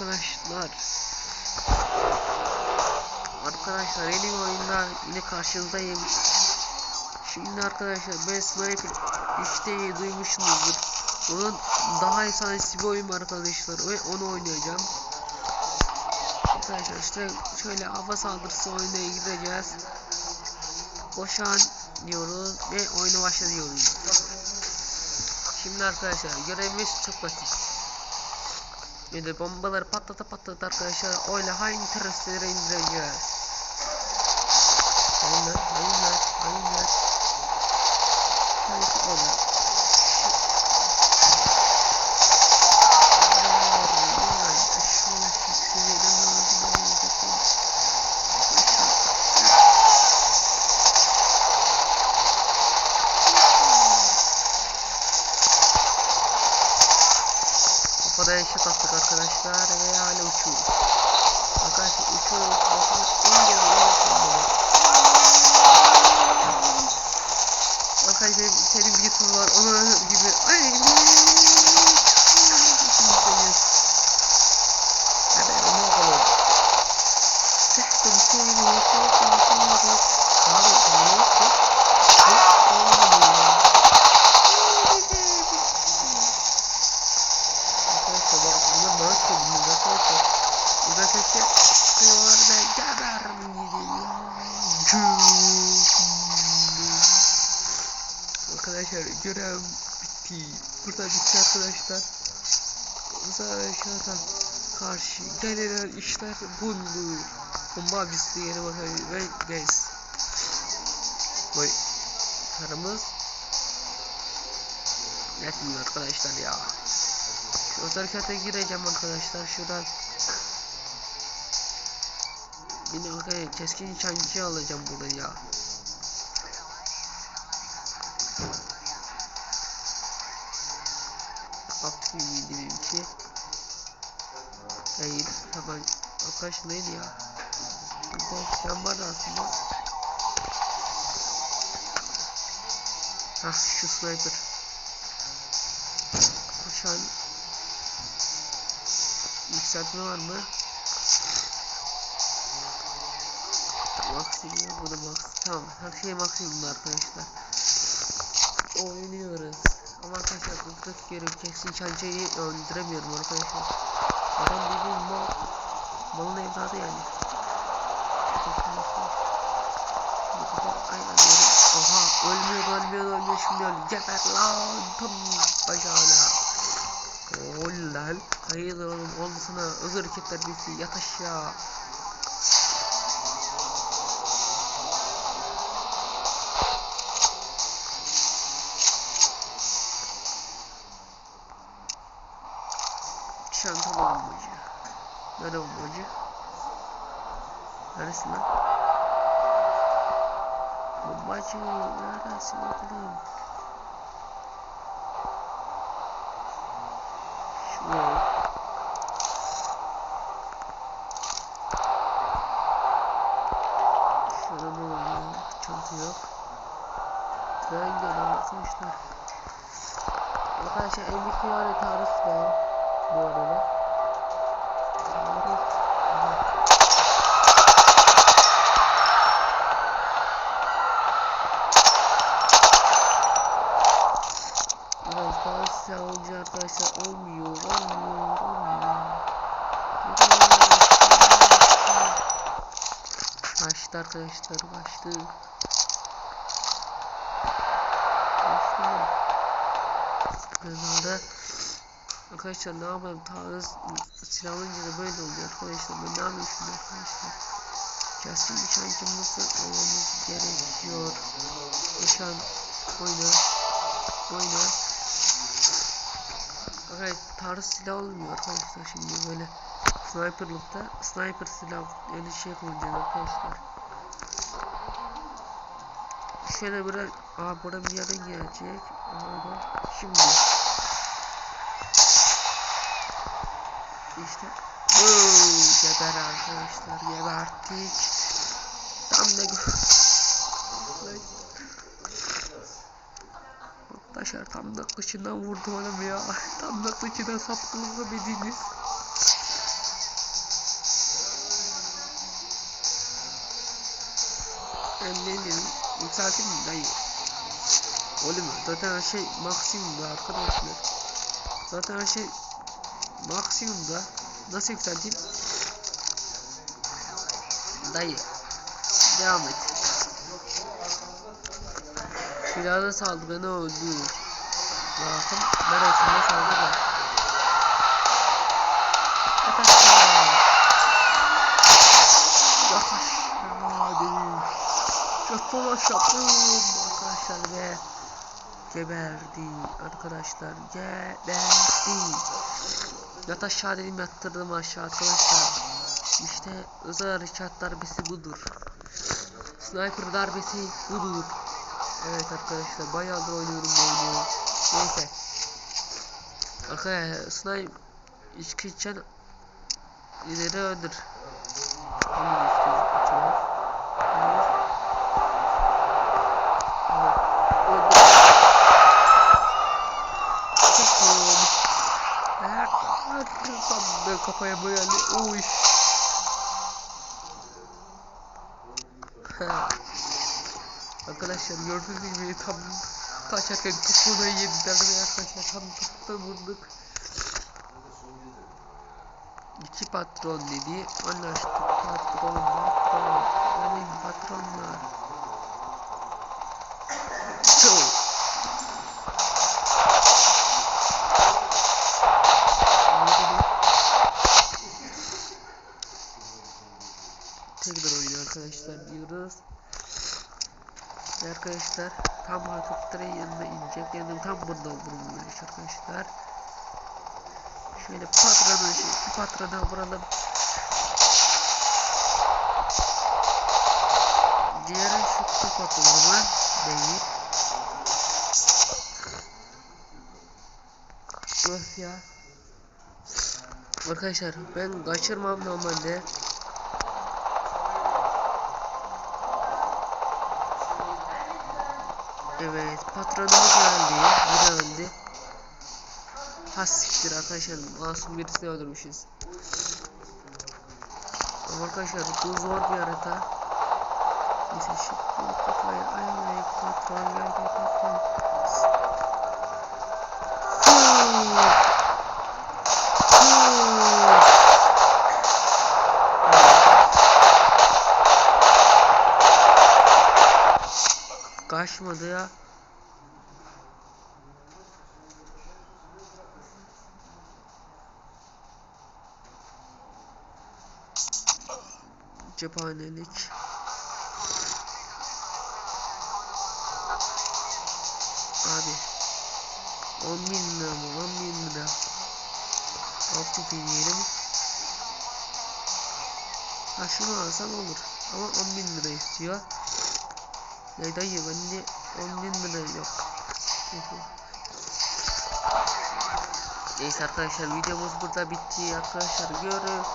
arkadaşlar. Arkadaşlar yeni oyunda yine karşınızdayım. Şimdi arkadaşlar ben Sniper 3D'yi duymuşsunuzdur. Onun daha efsanesi bir oyun arkadaşlar ve onu oynayacağım. Arkadaşlar işte şöyle hava saldırısı oynaya gideceğiz. Koşan diyoruz ve oyunu başlıyoruz. Şimdi arkadaşlar görevimiz çok basit. Böyle bombaları patlata patlata arkadaşlar öyle hangi teröristleri indireceğiz. Hayırlar, hayırlar, hayırlar. Hayır, öyle. Attık arkadaşlar ve hala uçuyoruz. Arkadaşlar uçuyoruz. Bakın güzel Arkadaşlar senin bir var. Onun gibi. Ay. Arkadaşlar görev bitti. Burada bitti arkadaşlar. Arkadaşlar karşı gelen işler bundur. Bomba abisi yere bakıyor ve guys. Vay. Karımız Yetmiyor arkadaşlar ya. Şu özel gireceğim arkadaşlar şuradan. Yine arkadaşlar keskin nişancı alacağım burada ya. Kaptı gibi benimki. Hayır hemen arkadaş neydi ya? Burada sen vardı aslında. Hah şu sniper. Koşan yükseltme var mı? Maksimum bu da max. Tamam her şey maksimum arkadaşlar. Oynuyoruz. Görev kesin çancayı öldüremiyorum arkadaşlar. Adam dediğim mal malın evladı yani. Aynen öyle. Oha ölmüyor ölmüyor ölmüyor şimdi öldü. Geber lan tam bacağına. Oo lan. Hayır oğlum oldu sana özür hareketler birisi yat aşağı. Çanta bombacı. Nerede bombacı? Neresin lan? Bombacı neredesin oğlum? Şu. Şurada ne oluyor? Tren geliyor arkadaşlar. Arkadaşlar en büyük ya tarif var bu arada. Arkadaşlar olunca arkadaşlar olmuyor, olmuyor, olmuyor. Başladı arkadaşlar, başladı. Başladı. Kızlarda Arkadaşlar ne yapalım? Taarruz silah alınca da böyle oluyor arkadaşlar. Ben ne yapayım şimdi arkadaşlar? Keskin nişancımızı almamız gerekiyor. Nişan oyna Oyna. Evet taarruz silah olmuyor arkadaşlar şimdi böyle. Sniperlıkta sniper silah yani şey kullanacağız arkadaşlar. Şöyle biraz Aa burada bir yerden gelecek. Orada Şimdi İşte Oo, geber arkadaşlar geberttik. Tam da Arkadaşlar tam da kıçından vurdum adamı ya. Tam da kıçından sapkınlığı bildiğiniz. Annenin misafir mi dayı? Oğlum zaten her şey maksimum arkadaşlar. Zaten her şey maksimumda. Nasıl yükselteyim? Dayı. Devam et. Silahlı saldırganı öldürür. Bakın neresinde saldırı aşağı değil. Yat aşağı. Arkadaşlar ve geberdi. Arkadaşlar geberdi. Yat aşağı dedim yattırdım aşağı arkadaşlar. İşte özel harekat darbesi budur. Sniper darbesi budur. Evet arkadaşlar bayağıdır oynuyorum bu oyunu. Neyse. Arkadaşlar sniper içki içen ileri öldür. Hangi içki? Hayır. Evet. Öldür. Çekin. Eğer tam da kafaya böyle uy. Arkadaşlar gördüğünüz gibi tam kaçarken topuğuna yediler ve arkadaşlar tam topukta vurduk. İki patron dedi. Anlaştık patron patron. Benim patronlar. Arkadaşlar arkadaşlar tam helikopterin yanına inecek. Yani tam bundan vurulmuş arkadaşlar. Şöyle patronu şey, bir patrona vuralım. Diğeri şu su patronu değil. Öf ya. Arkadaşlar ben kaçırmam normalde. Evet patronumuz geldi. Yine öldü. Ha siktir arkadaşlar masum birisini öldürmüşüz. Ama arkadaşlar bu zor bir harita. Neyse şimdi kafayı ayarlayıp patron geldi patron. Kaçmadı ya. Cephanelik. Abi. 10 bin lira mı? 10 bin lira. Altı diyelim. Ha şunu alsam olur. Ama 10 bin lira istiyor. Ya dayı bende 10 bin lira yok. Neyse arkadaşlar videomuz burada bitti arkadaşlar görüşürüz.